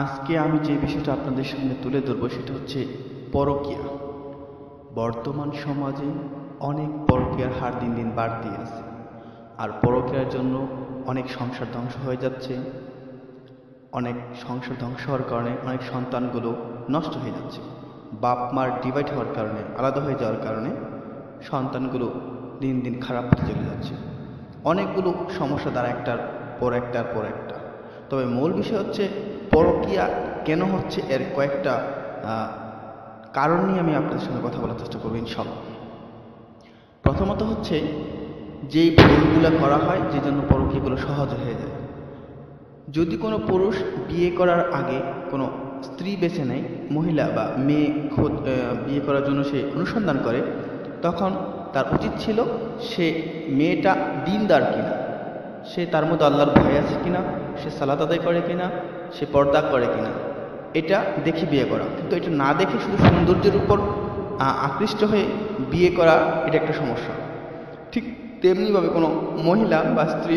আজকে আমি যে বিষয়টা আপনাদের সামনে তুলে ধরবো সেটা হচ্ছে পরকীয়া। বর্তমান সমাজে অনেক পরকীয়ার হার দিন দিন বাড়তি আছে, আর পরকীয়ার জন্য অনেক সংসার ধ্বংস হয়ে যাচ্ছে। অনেক সংসার ধ্বংস হওয়ার কারণে অনেক সন্তানগুলো নষ্ট হয়ে যাচ্ছে। বাপ মার ডিভাইড হওয়ার কারণে, আলাদা হয়ে যাওয়ার কারণে সন্তানগুলো দিন দিন খারাপ হতে চলে যাচ্ছে। অনেকগুলো সমস্যা দ্বারা একটার পর একটার পর একটা তবে মূল বিষয় হচ্ছে পরকীয়া কেন হচ্ছে এর কয়েকটা কারণ নিয়ে আমি আপনাদের সঙ্গে কথা বলার চেষ্টা করব ইনশাল্লাহ প্রথমত হচ্ছে যেই ভুলগুলো করা হয়, যে জন্য পরকীয়াগুলো সহজ হয়ে যায়। যদি কোনো পুরুষ বিয়ে করার আগে কোনো স্ত্রী বেছে নেয়, মহিলা বা মেয়ে বিয়ে করার জন্য সে অনুসন্ধান করে, তখন তার উচিত ছিল সে মেয়েটা দিনদার কিনা, সে তার মধ্যে আল্লাহর ভয় আছে কিনা সে সালাত আদায় করে কিনা, সে পর্দা করে কিনা, এটা দেখে বিয়ে করা। কিন্তু এটা না দেখে শুধু সৌন্দর্যের উপর আকৃষ্ট হয়ে বিয়ে করা, এটা একটা সমস্যা। ঠিক তেমনিভাবে কোনো মহিলা বা স্ত্রী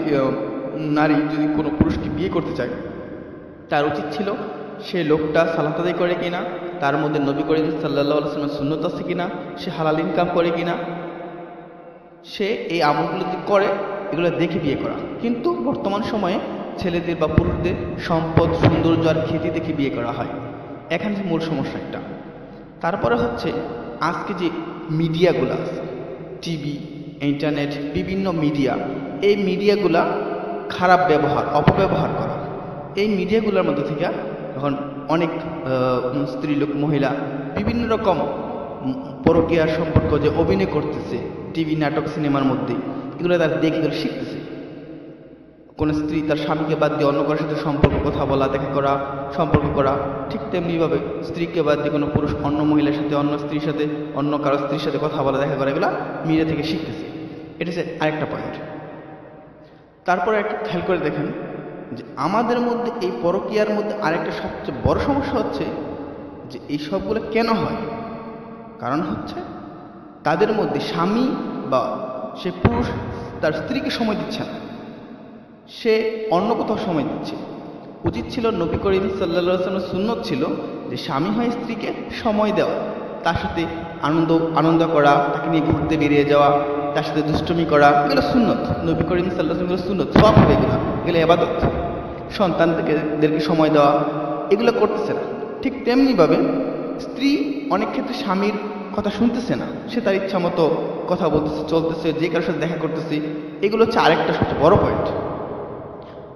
নারী যদি কোনো পুরুষকে বিয়ে করতে চায়, তার উচিত ছিল সে লোকটা সালাত আদায় করে কিনা, তার মধ্যে নবী করিম সাল্লাহ আলসালামের সুন্নত আছে কিনা, সে হালাল ইনকাম করে কিনা, সে এই আমলগুলো করে, এগুলো দেখে বিয়ে করা। কিন্তু বর্তমান সময়ে ছেলেদের বা পুরুষদের সম্পদ সৌন্দর্য আর খ্যাতি দেখে বিয়ে করা হয়। এখানে মূল সমস্যা একটা। তারপরে হচ্ছে, আজকে যে মিডিয়াগুলো আছে, টিভি, ইন্টারনেট, বিভিন্ন মিডিয়া, এই মিডিয়াগুলা খারাপ ব্যবহার, অপব্যবহার করা। এই মিডিয়াগুলোর মধ্যে থেকে এখন অনেক স্ত্রীলোক, মহিলা বিভিন্ন রকম পরকীয়ার সম্পর্ক যে অভিনয় করতেছে, টিভি, নাটক, সিনেমার মধ্যে, এগুলো তারা দেখে, শিখতেছে। কোনো স্ত্রী তার স্বামীকে বাদ দিয়ে অন্য কারোর সাথে সম্পর্ক, কথা বলা, দেখা করা, সম্পর্ক করা, ঠিক তেমনিভাবে স্ত্রীকে বাদ দিয়ে কোনো পুরুষ অন্য মহিলার সাথে, অন্য স্ত্রীর সাথে, অন্য কারও স্ত্রীর সাথে কথা বলা, দেখা করা, এগুলো মিডিয়া থেকে শিখতেছে। এটা হচ্ছে আরেকটা পয়েন্ট তারপরে একটা খেয়াল করে দেখেন যে আমাদের মধ্যে, এই পরকীয়ার মধ্যে আরেকটা সবচেয়ে বড় সমস্যা হচ্ছে যে এই সবগুলো কেন হয়? কারণ হচ্ছে তাদের মধ্যে স্বামী বা সে পুরুষ তার স্ত্রীকে সময় দিচ্ছে না। সে অন্য কোথাও সময় দিচ্ছে। উচিত ছিল নবী করিম সাল্লা সুন্নত ছিল যে স্বামী হয় স্ত্রীকে সময় দেওয়া, তার সাথে আনন্দ আনন্দ করা, তাকে নিয়ে ঘুরতে বেরিয়ে যাওয়া, তার সাথে দুষ্টমি করা, এগুলো সুন্নত। নবী করিম সাল্লাহ সাল্লামের সুন্নত, সব হবে এগুলো এগুলো এবাদত সন্তানদেরকে সময় দেওয়া, এগুলো করতেছে না। ঠিক তেমনিভাবে স্ত্রী অনেক ক্ষেত্রে স্বামীর কথা শুনতেছে না, সে তার ইচ্ছা মতো কথা বলতেছে, চলতেছে, যে কারোর সাথে দেখা করতেছে, এগুলো হচ্ছে আরেকটা সবচেয়ে বড় পয়েন্ট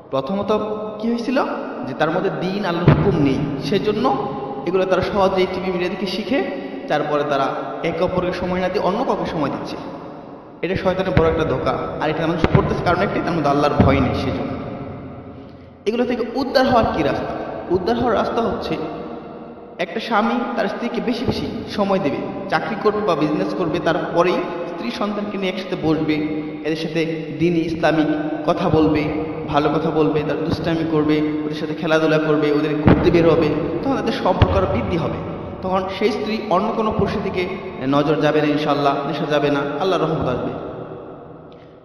প্রথমত কি হয়েছিল? যে তার মধ্যে দিন আল্লাহর হুকুম নেই। সেজন্য এগুলো তারা সহজেই টিভি মিডিয়া থেকে শিখে, তারপরে তারা একে অপরকে সময় না দিয়ে অন্য কাউকে সময় দিচ্ছে। এটা শয়তানের বড় একটা ধোকা। আর এটা মানুষ করতেছে কারণ একটাই তার মধ্যে আল্লাহর ভয় নেই সেজন্য। এগুলো থেকে উদ্ধার হওয়ার কি রাস্তা? উদ্ধার হওয়ার রাস্তা হচ্ছে, একটা স্বামী তার স্ত্রীকে বেশি বেশি সময় দেবে। চাকরি করবে বা বিজনেস করবে, তারপরেই স্ত্রী সন্তানকে নিয়ে একসাথে বসবে, এদের সাথে দিনই ইসলামিক কথা বলবে, ভালো কথা বলবে, তার দুষ্টামি করবে, ওদের সাথে খেলাধুলা করবে, ওদের ঘুরতে বের হবে, তখন তাদের সম্পর্ক আরও বৃদ্ধি হবে। তখন সেই স্ত্রী অন্য কোনো পুরুষের দিকে নজর যাবে না ইনশাল্লাহ নেশা যাবে না, আল্লাহ রহমত আসবে।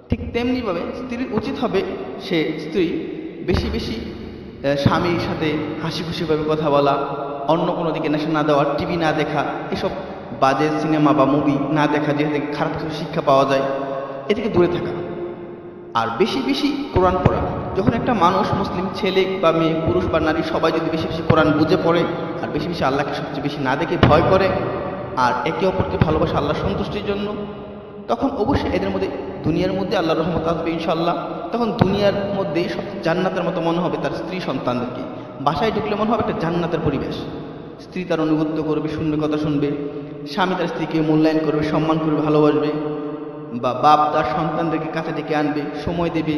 ঠিক তেমনিভাবে স্ত্রীর উচিত হবে সে স্ত্রী বেশি বেশি স্বামীর সাথে হাসি খুশিভাবে কথা বলা, অন্য কোনো দিকে নেশা না দেওয়া, টিভি না দেখা, এসব বাজে সিনেমা বা মুভি না দেখা থেকে খারাপ কিছু শিক্ষা পাওয়া যায় এ থেকে দূরে থাকা। আর বেশি বেশি কোরআন পড়া। যখন একটা মানুষ মুসলিম ছেলে বা মেয়ে, পুরুষ বা নারী সবাই যদি বেশি বেশি কোরআন বুঝে পড়ে, আর বেশি বেশি আল্লাহকে সবচেয়ে বেশি না দেখে ভয় করে, আর একে অপরকে ভালোবাসা আল্লাহ সন্তুষ্টির জন্য, তখন অবশ্যই এদের মধ্যে, দুনিয়ার মধ্যে আল্লাহর রহমত আসবে ইনশাল্লাহ তখন দুনিয়ার মধ্যে সব জান্নাতের মতো মনে হবে তার স্ত্রী সন্তানদেরকে। বাসায় ঢুকলে মনে হবে একটা জান্নাতের পরিবেশ। স্ত্রী তার অনুগত্য করবে শুনবে কথা শুনবে। স্বামী তার স্ত্রীকে মূল্যায়ন করবে, সম্মান করবে, ভালোবাসবে বা বাপ তার সন্তানদেরকে কাছে ডেকে আনবে, সময় দেবে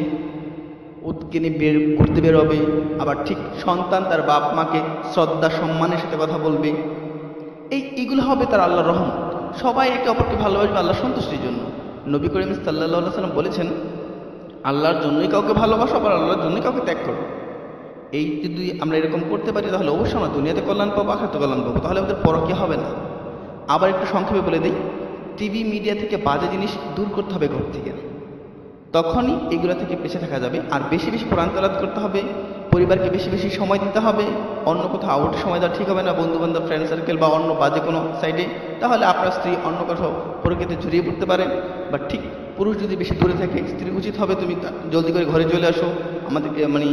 ওদেরকে নিয়ে বের, ঘুরতে বেরোবে, আবার ঠিক সন্তান তার বাপ মাকে শ্রদ্ধা, সম্মানের সাথে কথা বলবে। এই এগুলো হবে তার আল্লাহ রহমত। সবাই একে অপরকে ভালোবাসবে আল্লাহ সন্তুষ্টির জন্য। নবী করিম সাল্লাহ সাল্লাম বলেছেন, আল্লাহর জন্যই কাউকে ভালোবাসো, আবার আল্লাহর জন্যই কাউকে ত্যাগ করো। এই যদি আমরা এরকম করতে পারি, তাহলে অবশ্যই আমরা দুনিয়াতে কল্যাণ পাবো আখাতে কল্যাণ পাবো। তাহলে আমাদের পরকীয়া হবে না। আবার একটু সংক্ষেপে বলে দিই টিভি মিডিয়া থেকে বাজে জিনিস দূর করতে হবে ঘর থেকে। তখনই এগুলো থেকে বেঁচে থাকা যাবে। আর বেশি বেশি কোরআন করতে হবে, পরিবারকে বেশি বেশি সময় দিতে হবে, অন্য কোথাও আউট সময় দেওয়া ঠিক হবে না বন্ধু বান্ধব ফ্রেন্ড সার্কেল বা অন্য বাজে কোনো সাইডে তাহলে আপনার স্ত্রী অন্য কোথাও প্রকৃতি জড়িয়ে পড়তে পারে। বা ঠিক পুরুষ যদি বেশি দূরে থাকে স্ত্রী উচিত হবে তুমি জলদি করে ঘরে চলে আসো, আমাদেরকে মানে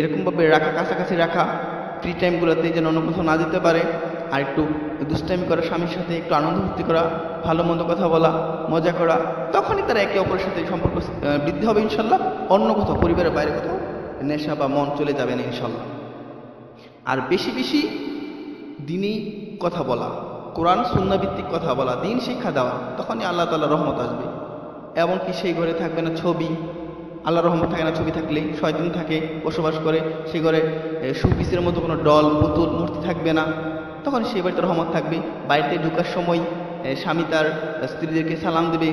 এরকমভাবে রাখা, কাছাকাছি রাখা ফ্রি টাইমগুলোতে যেন অন্য কোথাও না যেতে পারে। আর একটু দুষ্টামি করা স্বামীর সাথে একটু আনন্দ ফুর্তি করা ভালো মন্দ কথা বলা মজা করা তখনই তারা একে অপরের সাথে সম্পর্ক বৃদ্ধি হবে ইনশাল্লাহ। অন্য কোথাও পরিবারের বাইরে কোথাও নেশা বা মন চলে যাবে না ইনশাল্লাহ। আর বেশি বেশি দিনই কথা বলা কোরআন সুন্নাভিত্তিক কথা বলা দিন শিক্ষা দেওয়া তখনই আল্লাহ তাআলা রহমত আসবে। এমনকি সেই ঘরে থাকবে না ছবি আল্লাহ রহমত থাকে না ছবি থাকলে শয়তান থাকে বসবাস করে সেই ঘরে এ, শোপিসের মতো কোনো ডল পুতুল মূর্তি থাকবে না। তখন সেই বাড়িতে রহমত থাকবে। বাড়িতে ঢুকার সময় স্বামী তার স্ত্রীদেরকে সালাম দেবে।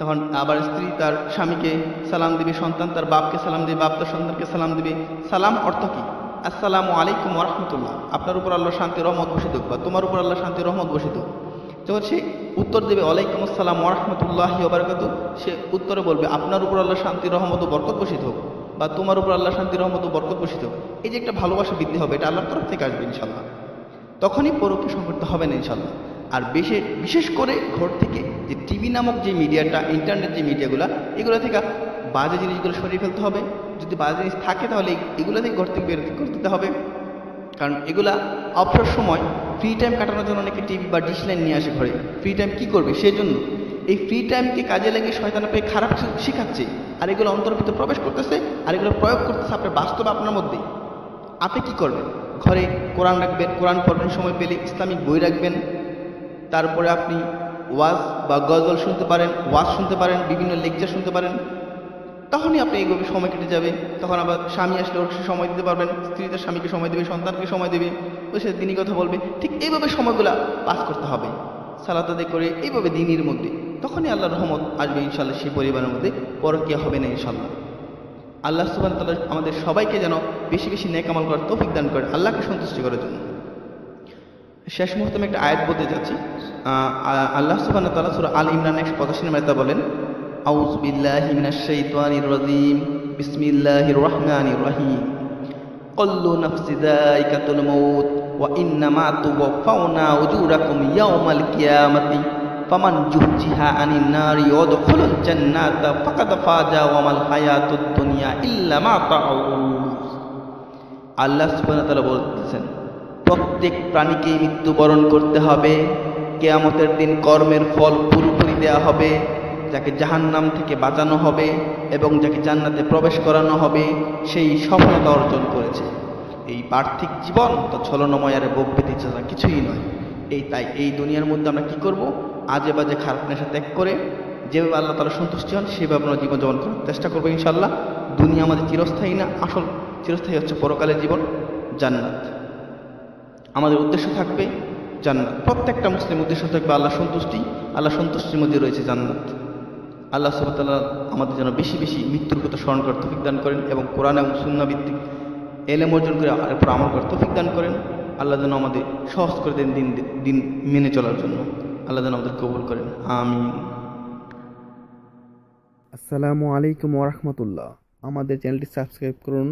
তখন আবার স্ত্রী তার স্বামীকে সালাম দেবে, সন্তান তার বাপকে সালাম দেবে, বাপ তার সন্তানকে সালাম দেবে। সালাম অর্থ কি? আসসালামু আলাইকুম রহমতুল্লাহ। আপনার উপর আল্লাহ শান্তি, রহমত হোক বা তোমার উপর আল্লাহ শান্তি, রহমত হোক। যখন সে উত্তর দেবে, ওয়ালাইকুম আসসালাম ওরহমতুল্লাহ ওবরাকাত সে উত্তরে বলবে, আপনার উপর আল্লাহ শান্তি, রহমত ও বরকত বসিত হোক বা তোমার উপর আল্লাহ শান্তি, রহমত ও বরকত বসিত হোক। এই যে একটা ভালোবাসা বৃদ্ধি হবে, এটা আল্লাহর তরফ থেকে আসবে ইনশাল্লাহ তখনই পরোক্ষ সংঘটিত হবে না ইনশাল্লাহ আর বেশি বিশেষ করে ঘর থেকে যে টিভি নামক যে মিডিয়াটা, ইন্টারনেট যে মিডিয়াগুলো, এগুলো থেকে বাজে জিনিসগুলো সরিয়ে ফেলতে হবে। যদি বাজে জিনিস থাকে তাহলে এগুলো থেকে ঘর থেকে বের দিতে হবে। কারণ এগুলা অবসর সময় ফ্রি টাইম কাটানোর জন্য অনেকে টিভি বা ডিশ নিয়ে আসে ঘরে। ফ্রি টাইম কী করবে? সেই জন্য এই ফ্রি টাইমকে কাজে লাগিয়ে শয়তান পেয়ে খারাপ শেখাচ্ছে। আর এগুলো অন্তর ভিতরে প্রবেশ করতেছে, আর এগুলো প্রয়োগ করতেছে আপনার বাস্তবে আপনার মধ্যে। আপনি কি করবেন? ঘরে কোরআন রাখবেন, কোরআন পড়বেন, সময় পেলে ইসলামিক বই রাখবেন। তারপরে আপনি ওয়াজ বা গজল শুনতে পারেন, ওয়াজ শুনতে পারেন, বিভিন্ন লেকচার শুনতে পারেন। তখনই আপনি এইভাবে সময় কেটে যাবে। তখন আবার স্বামী আসলে ওর সময় দিতে পারবেন, স্ত্রী তার স্বামীকে সময় দেবে, সন্তানকে সময় দেবে। ওর সাথে দিনই কথা বলবে। ঠিক এইভাবে সময়গুলা পাস করতে হবে। সালাত আদায় করে এইভাবে দিনের মধ্যে। তখনই আল্লাহ রহমত আসবে ইনশাল্লাহ সেই পরিবারের মধ্যে। পরকিয়া হবে না ইনশাল্লাহ। আল্লাহ সুবান তাআলা আমাদের সবাইকে যেন বেশি বেশি নেক আমল করার তৌফিক দান করে আল্লাহকে সন্তুষ্টি করার জন্য। শেষ মুহূর্তে আমি একটা আয়াত বলতে যাচ্ছি। আল্লাহ সুবহানাহু ওয়া তাআলা সূরা আল ইমরান 185 নম্বরে তা বলেন, আউযু বিল্লাহি শাইতানির রাজীম, বিসমিল্লাহির রহমানির রহিম। কুল্লু নাফসি যায়িকাতুল মাউত, ওয়া ইন্নামা তুওয়াফাউনা উজুরাকুম ইয়াওমাল কিয়ামাতি। ফামান জুহজিহা আনিন নারি ওয়াদখুলুল জান্নাতা ফাকাদ ফাজা ওয়া মাল হায়াতুদ দুনিয়া ইল্লা মাতাউস আল্লাহ সুবহানাহু তাআলা বলতেছেন, প্রত্যেক প্রাণীকেই মৃত্যুবরণ করতে হবে, কেয়ামতের দিন কর্মের ফল পুরোপুরি দেয়া হবে, যাকে জাহান্নাম থেকে বাঁচানো হবে এবং যাকে জান্নাতে প্রবেশ করানো হবে, সেই সফলতা অর্জন করেছে। এই পার্থিক জীবন তো ছলনময় আর বকবেতি ছাড়া কিছুই নয়। এই তাই এই দুনিয়ার মধ্যে আমরা কি করব? আজে বাজে খারাপ নেশা ত্যাগ করে যেভাবে আল্লাহ তারা সন্তুষ্টি হন, সেভাবে আমরা জীবনযাপন করার চেষ্টা করব ইনশাল্লাহ দুনিয়া আমাদের চিরস্থায়ী না, আসল চিরস্থায়ী হচ্ছে পরকালের জীবন, জান্নাত। আমাদের উদ্দেশ্য থাকবে জান্নাত। প্রত্যেকটা মুসলিম উদ্দেশ্য থাকবে আল্লাহ সন্তুষ্টি আল্লাহ সন্তুষ্টির মধ্যে রয়েছে জান্নাত। আল্লাহ সুবতাল্লাহ আমাদের যেন বেশি বেশি মৃত্যুর কথা স্মরণ করে তৌফিক দান করেন এবং কোরআন এবং সুন্না ভিত্তিক এলেম অর্জন করে এরপর আমল করে তৌফিক দান করেন। আল্লাহ যেন আমাদের সহজ করে দেন দিন দিন মেনে চলার জন্য। আল্লাহ যেন আমাদের কবুল করেন। আমি আসসালামু আলাইকুম ওরহমতুল্লাহ আমাদের চ্যানেলটি সাবস্ক্রাইব করুন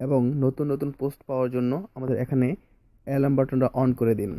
এবং নতুন নতুন পোস্ট পাওয়ার জন্য আমাদের এখানে অ্যালার্ম বাটনটা অন করে দিন।